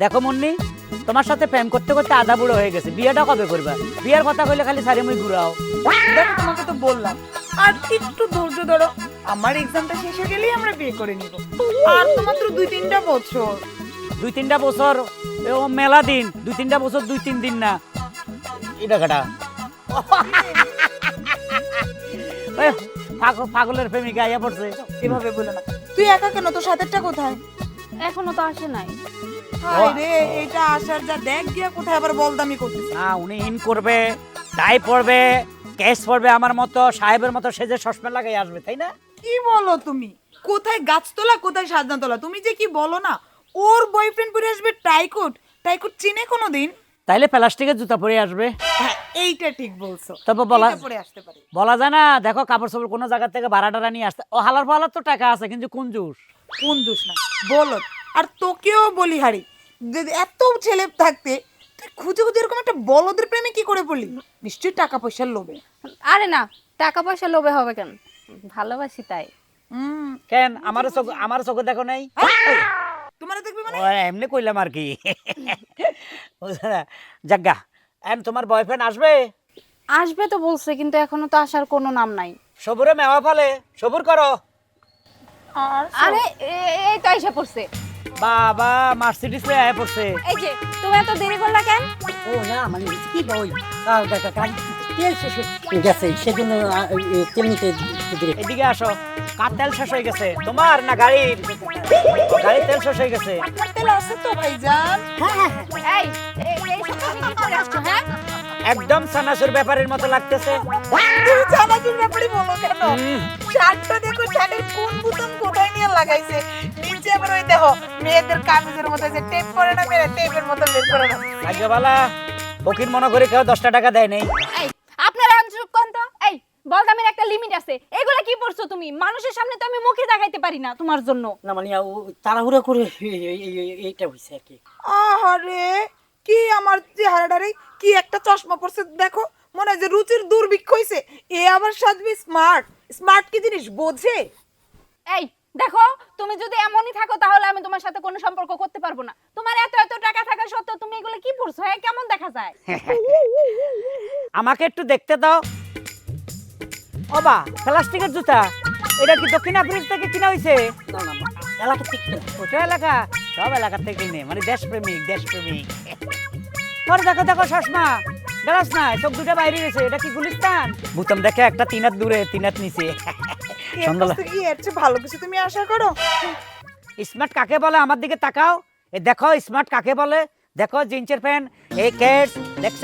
দেখো মুন্নি, তোমার সাথে প্রেম করতে করতে আধা বুড়ো হয়ে গেছে। বিয়েটা কবে করবা? বিয়ের কথা কইলে খালি সারি মুই ঘুরাও। দেখো তোমাকে তো বললাম। আর একটু ধৈর্য ধরো, আমার এক্সামটা শেষ হয়ে গেলেই আমরা বিয়ে করে নিব। আর তো মাত্র দুই তিনটা বছর। দুই তিনটা বছর? ও মেলা দিন। দুই তিনটা বছর দুই তিন দিন না। এটা কাটা পাগলের প্রেমিকা আইয়া পড়ছে। এভাবে বলো না। তুই একা কেন? তোর সাথেরটা কোথায়? এখনও তো আসে নাই। হায় রে এটা আসার যা দেখ গিয়া কোথায় আবার বলদামি করতেছে। না উনি ইন করবে টাই পড়বে কেস পড়বে আমার মতো সাহেবের মতো সেজে সসমে লাগাই আসবে তাই না? কি বলো তুমি? কোথায় গাছতলা কোথায় সাজনাতলা? তুমি যে কি বলো না? ওর বয়ফ্রেন্ড পরে আসবে টাইকুট। টাইকুট চিনে কোনোদিন? তাইলে প্লাস্টিকের জুতা পরে আসবে। হ্যাঁ এইটা ঠিক বলছো। তবে বলা পরে আসতে পারে। বলা যায় না দেখো কাপড় চাপড় কোনো জায়গা থেকে ভাড়া টাড়া নিয়ে আসতে ও হালার ফালার তো টাকা আছে কিন্তু কোন জুস? কোন দোষ না? বলো। আর তোকেও বলি হারি যদি এত ছেলে থাকতে তুই খুঁজে খুঁজে এরকম একটা বলদের প্রেমে কি করে বলি নিশ্চয়ই টাকা পয়সার লোভে। আরে না টাকা পয়সা লোভে হবে কেন? ভালোবাসি তাই। হুম। কেন? আমার চোখ আমার চোখে দেখো নাই? তোমার দেখবি মানে? এমনি কইলাম আর কি। জাগা এম তোমার বয়ফ্রেন্ড আসবে? আসবে তো বলছে কিন্তু এখনও তো আসার কোনো নাম নাই। সবুরে মেওয়া ফলে সবুর করো। আরে এ- এই তো এসে পড়ছে। বাবা মার্সিডিস লয়ে আয়া পড়ছে এই যে তুমি এত দেরি করলা কেন ও না মানে কি বই তেল শেষ হয়ে গেছে সেজন্য তেল নিতে এদিকে আসো কার তেল শেষ হয়ে গেছে তোমার না গাড়ির গাড়ির তেল শেষ হয়ে গেছে তেল আছে তো ভাইজান হ্যাঁ হ্যাঁ এই- এই সব কি করে আসছো হ্যাঁ একদম সানাসুর ব্যাপারের মতো লাগতেছে। তুমি ব্যাপারে বলো কেন? শার্টটা দেখো শার্টের কোন বুতাম কোথায় নিয়ে লাগাইছে? নিচে আবার ওই দেখো মেয়েদের কামিজের মতো যে টেপ করে না মেয়েরা টেপের মতো বের করে না। ফকির মনে করে কেউ দশটা টাকা দেয় নেই। এই আপনারা কোন তো? এই বলদামের একটা লিমিট আছে। এগুলা কি পড়ছো তুমি? মানুষের সামনে তো আমি মুখে দেখাইতে পারি না তোমার জন্য। না মানে তাড়াহুড়া করে এই- এই- এই- এইটা হয়েছে আর কি। আহারে কি আমার চেহারাটারে কি একটা চশমা পরছে দেখো। মনে হয় যে রুচির দুর্ভিক্ষ হইছে। এ আবার সাজবে স্মার্ট স্মার্ট কি জিনিস? বোঝে। এই দেখো তুমি যদি এমনই থাকো তাহলে আমি তোমার সাথে কোনো সম্পর্ক করতে পারব না। তোমার এত এত টাকা থাকা সত্ত্বেও তুমি এগুলো কি পড়ছো হ্যাঁ কেমন দেখা যায়? আমাকে একটু দেখতে দাও। ওবা প্লাস্টিকের জুতা। এটা কি দক্ষিণ আফ্রিকা থেকে কিনা হয়েছে না না এলাকা ঠিক ওটা এলাকা? সব এলাকা থেকে কিনে মানে দেশপ্রেমিক দেশপ্রেমিক। পরে দেখো দেখো চশমা দাঁড়াস না চোখ দুটো বাইরে গেছে এটা কি গুলিস্তান? বুতাম দেখে একটা তিনাত দূরে তিনাত নিচে। কি এর চেয়ে ভালো কিছু তুমি আশা করো? স্মার্ট কাকে বলে? আমার দিকে তাকাও। এ দেখো স্মার্ট কাকে বলে? দেখো জিন্সের প্যান্ট এই কেট দেখছ?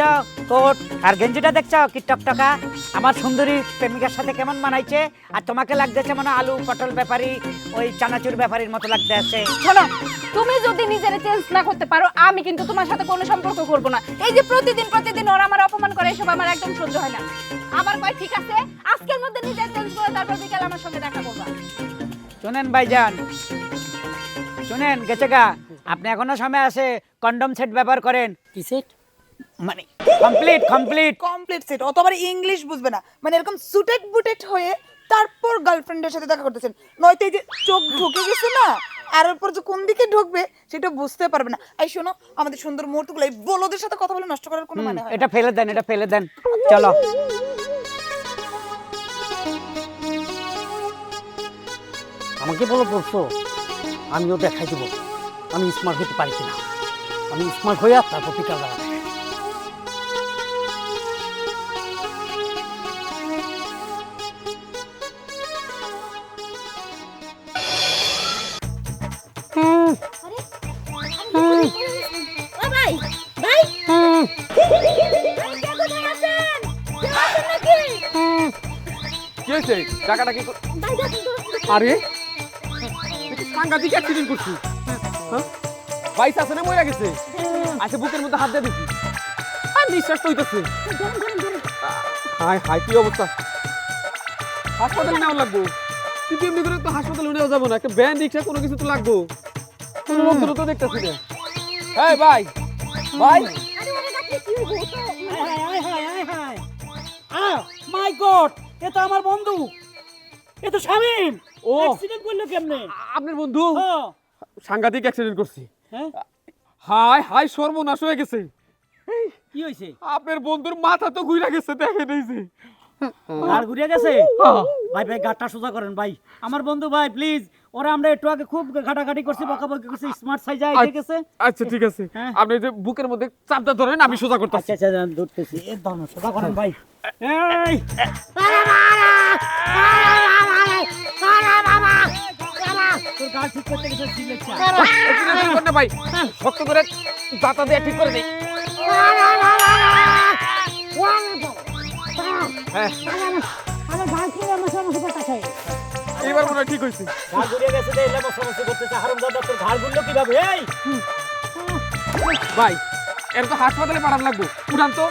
কোট আর গেঞ্জিটা দেখছ? কি টকটকা? আমার সুন্দরী প্রেমিকার সাথে কেমন মানাইছে? আর তোমাকে লাগতেছে মানে আলু পটল ব্যাপারী ওই চানাচুর ব্যাপারীর মতো লাগতে আছে। শোনো তুমি যদি নিজের চেঞ্জ না করতে পারো আমি কিন্তু তোমার সাথে কোনো সম্পর্ক করব না। এই যে প্রতিদিন প্রতিদিন ওরা আমার অপমান করে এসব আমার একদম সহ্য হয় না। আবার কয় ঠিক আছে আজকের মধ্যে নিজের চেঞ্জ করে তারপর বিকাল আমার সঙ্গে দেখা করবা। শুনেন ভাইজান শুনেন গেছে গা। আপনি এখনও সময় আছে কন্ডম সেট ব্যবহার করেন। কি সেট? মানে কমপ্লিট কমপ্লিট কমপ্লিট সেট অত আবার ইংলিশ বুঝবে না। মানে এরকম সুটেড বুটেড হয়ে তারপর গার্লফ্রেন্ডের সাথে দেখা করতেছেন। নয়তো এই যে চোখ ঢুকে গেছে না আর এরপর যে কোন দিকে ঢুকবে সেটা বুঝতে পারবে না। এই শোনো আমাদের সুন্দর মুহূর্তগুলো এই বলদের সাথে কথা বলে নষ্ট করার কোনো মানে হয় এটা ফেলে দেন এটা ফেলে দেন। চলো। আমাকে বলো বলছো আমিও দেখাই দেবো। আমি স্মার্ট হতে পারি কিনা? আমি স্মার্ট হইয়া তারপর পিকার বেলা কি টাকাটা কি আরে তো সাংঘাতিক অ্যাক্সিডেন্ট করছি হ্যাঁ? বাইস আছে না মরে গেছে? আচ্ছা বুকের মধ্যে হাত দিয়ে দেখি। আর নিঃশ্বাস তো হইতেছে হাই হাই কি অবস্থা? হাসপাতালে নেওয়া লাগবো। কিন্তু এমনি করে তো হাসপাতালে নেওয়া যাব না। একটা ব্যান রিক্সা কোনো কিছু তো লাগবো। কোনো তো দেখতেছি না। হ্যাঁ ভাই। ভাই। মাই গড এ তো আমার বন্ধু। এ তো শামিম। ও। অ্যাক্সিডেন্ট করল কেমনে? আপনার বন্ধু? হ্যাঁ। সাংঘাতিক অ্যাক্সিডেন্ট করছি হ্যাঁ? হাই হাই সর্বনাশ হয়ে গেছে কি হয়েছে আপনার বন্ধুর মাথা তো ঘুরে গেছে দেখে নিয়েছে আর ঘুরিয়ে গেছে ভাই ভাই গাটটা সোজা করেন ভাই আমার বন্ধু ভাই প্লিজ ওরা আমরা একটু আগে খুব ঘাটাঘাটি করছি বকাবকি করছি স্মার্ট সাইজ আই গেছে আচ্ছা ঠিক আছে হ্যাঁ। আপনি যে বুকের মধ্যে চাপটা ধরেন আমি সোজা করতেছি আচ্ছা আচ্ছা ধরতেছি এ ধরুন সোজা করেন ভাই এই তোর গাল ঠিক করতে গেছে সিলেকশন না ভাই? শক্ত করে দাঁতা দিয়ে ঠিক করে দিই হ্যাঁ। মনে ঠিক ঘাড় ঘুরিয়ে গেছে যে এলাম সমস্যা করতেছে। হারাম দাদা তোর ঘাড় ঘুরলো কীভাবে? এই! ভাই এর তো হাসপাতালে পাঠান লাগবো। উঠান তো।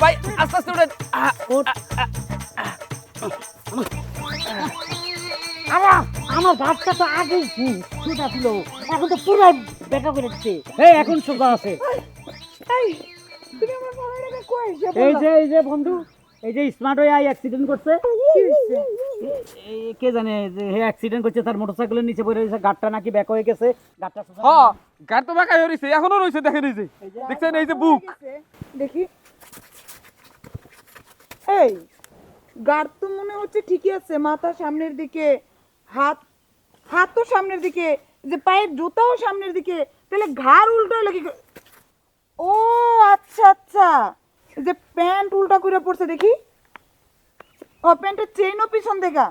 ভাই আস্তে আস্তে উঠেন। আমার আমার ঘাটটা তো আগেই সোজা ছিল। এখন তো পুরো বেকা করে দিচ্ছে এই এখন সোজা আছে। এই? যে এই যে বন্ধু এই যে স্মার্ট হয়ে অ্যাক্সিডেন্ট করছে। এই কে জানে যে হে অ্যাক্সিডেন্ট করছে তার মোটরসাইকেলের নিচে পড়ে রয়েছে গাড়টা নাকি ব্যাক হয়ে গেছে। গাড়টা সোজা হ গাড় তো বাঁকা হয়ে রয়েছে এখনও রয়েছে দেখেন এই যে। দেখছেন এই যে বুক দেখি। এই গাড় তো মনে হচ্ছে ঠিকই আছে মাথা সামনের দিকে। হাত হাত তো সামনের দিকে যে পায়ের জুতাও সামনের দিকে তাহলে ঘাড় উল্টো হলো কি ও আচ্ছা আচ্ছা। যে প্যান্ট উল্টা করে পড়ছে দেখি। ও প্যান্টের চেইনও পিছন দেখা।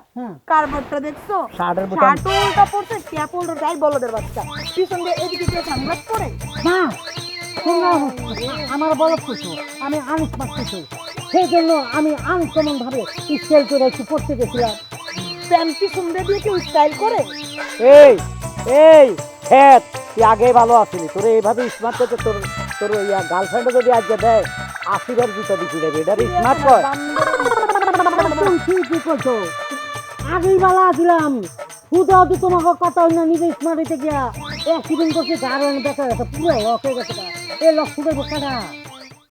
কারবারটা দেখছ? শার্টের বোতাম। শার্টও উল্টা পড়ছে ক্যাপ উল্টো তাই বলদের বাচ্চা। পিছন দিয়ে এদিকে সানগ্লাস পরে? না আমার বলত করছ আমি আনুষ মারতেছো সেই জন্য আমি আনকমন ভাবে স্টাইল করে একটু পড়তে গেছিলাম। প্যান্ট পিছন দিয়ে দিয়ে কেউ স্টাইল করে? এই এই হ্যাঁ তুই আগে ভালো আসিলি তোর এইভাবে স্মার্ট করতে তোর তোর ওই গার্লফ্রেন্ডও যদি আজকে দেয় আশিবার জুতা দিতে দেবে এটা স্মার্ট কর। কি করছ? আগেই ভালো আসিলাম খুদাও তো তোমাকে কথা হই না নিজে স্মার্ট হইতে গিয়া। অ্যাক্সিডেন্ট করছে গাড়ি দেখা গেছে পুরো লক হয়ে গেছে এই লক্ষ্য বোকাটা